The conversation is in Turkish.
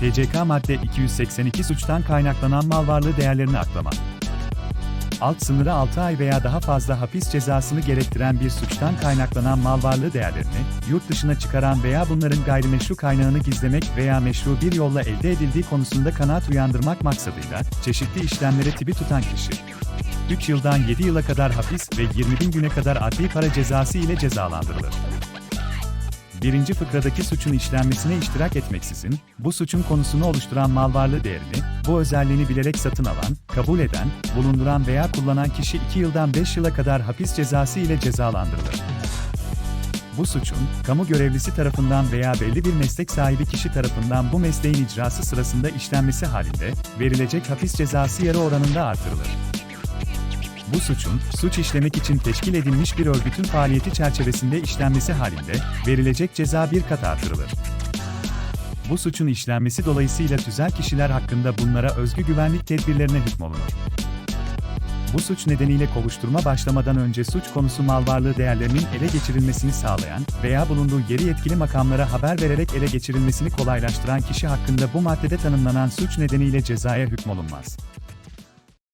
TCK madde 282 suçtan kaynaklanan mal varlığı değerlerini aklama. Alt sınırı 6 ay veya daha fazla hapis cezasını gerektiren bir suçtan kaynaklanan mal varlığı değerlerini, yurt dışına çıkaran veya bunların gayrimeşru kaynağını gizlemek veya meşru bir yolla elde edildiği konusunda kanaat uyandırmak maksadıyla, çeşitli işlemlere tibi tutan kişi. 3 yıldan 7 yıla kadar hapis ve 20 bin güne kadar adli para cezası ile cezalandırılır. Birinci fıkradaki suçun işlenmesine iştirak etmeksizin, bu suçun konusunu oluşturan mal varlığı değerini, bu özelliğini bilerek satın alan, kabul eden, bulunduran veya kullanan kişi 2 yıldan 5 yıla kadar hapis cezası ile cezalandırılır. Bu suçun, kamu görevlisi tarafından veya belli bir meslek sahibi kişi tarafından bu mesleğin icrası sırasında işlenmesi halinde, verilecek hapis cezası yarı oranında artırılır. Bu suçun, suç işlemek için teşkil edilmiş bir örgütün faaliyeti çerçevesinde işlenmesi halinde, verilecek ceza bir kat artırılır. Bu suçun işlenmesi dolayısıyla tüzel kişiler hakkında bunlara özgü güvenlik tedbirlerine hükmolunur. Bu suç nedeniyle kovuşturma başlamadan önce suç konusu mal varlığı değerlerinin ele geçirilmesini sağlayan veya bulunduğu yeri yetkili makamlara haber vererek ele geçirilmesini kolaylaştıran kişi hakkında bu maddede tanımlanan suç nedeniyle cezaya hükmolunmaz.